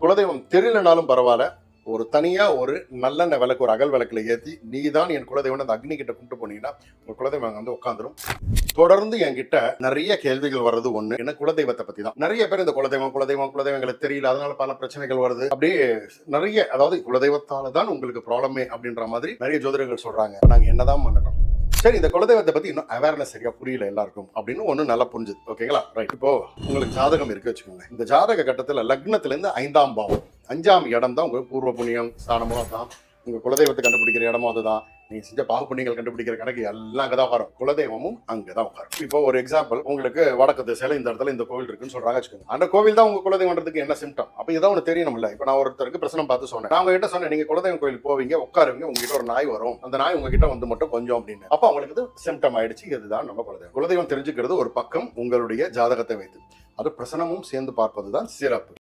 குலதெய்வம் தெரியலனாலும் பரவாயில்ல. ஒரு தனியா ஒரு நல்லெண்ணெய் விளக்கு ஒரு அகல் விளக்குல ஏத்தி நீ தான் என் குலதெய்வம் அந்த அக்னி கிட்ட கொண்டு போனீங்கன்னா உங்க குலதெய்வம் வந்து உட்காந்துரும் தொடர்ந்து என்கிட்ட நிறைய கேள்விகள் வர்றது ஒண்ணு. என்ன குலதெய்வத்தை பத்தி தான் நிறைய பேர் இந்த குலதெய்வம் குலதெய்வம் குலதெய்வங்களுக்கு தெரியல. அதனால பல பிரச்சனைகள் வருது. அப்படியே நிறைய அதாவது குலதெய்வத்தால தான் உங்களுக்கு ப்ராப்ளமே அப்படின்ற மாதிரி நிறைய ஜோதிடர்கள் சொல்றாங்க. நாங்க என்னதான் பண்ணணும் சரி இந்த குலதெய்வத்தை பத்தி இன்னும் அவேர்னஸ் சரியா புரியல எல்லாருக்கும். அப்படின்னு ஒண்ணு நல்லா புரிஞ்சுது. ஓகேங்களா ரைட் இப்போ உங்களுக்கு ஜாதகம் இருக்கு வச்சுக்கோங்க. இந்த ஜாதக கட்டத்துல லக்னத்துல இருந்து ஐந்தாம் பாவம். அஞ்சாம் இடம் தான் உங்க பூர்வ புண்ணியம் ஸ்தானமோ தான் உங்க குலதெய்வத்தை கண்டுபிடிக்கிற இடமோ அதுதான். நீ செஞ்ச பாவ புண்ணியங்கள் கண்டுபிடிக்கிற கணக்கு எல்லாம் அங்கதான் உட்காரும். குலதெய்வமும் அங்கதான் உட்காரும். இப்போ ஒரு எக்ஸாம்பிள் உங்களுக்கு வடக்கு திசையில இந்த இடத்துல இந்த கோவில் இருக்குன்னு சொல்றாங்க வச்சுக்கோங்க. அந்த கோவில் தான் உங்க குலதெய்வன்றதுக்கு என்ன சிம்டம் அப்ப ஏதோ ஒன்று தெரியணும்ல. இப்போ நான் ஒருத்தருக்கு பிரச்சனை பார்த்து சொன்னேன். நான் உங்ககிட்ட சொன்னேன் நீங்க குலதெய்வம் கோவில் போவீங்க உட்காருவீங்க உங்ககிட்ட ஒரு நாய் வரும். அந்த நாய் உங்ககிட்ட வந்து மட்டும் கொஞ்சம் அப்படின்னு. அப்ப அவங்களுக்கு இது சிம்டம் ஆயிடுச்சு. இதுதான் நம்ம குலதெய்வம். குலதெய்வம் தெரிஞ்சுக்கிறது ஒரு பக்கம் உங்களுடைய ஜாதகத்தை வைத்து. அது பிரசனமும் சேர்ந்து பார்ப்பது தான் சிறப்பு.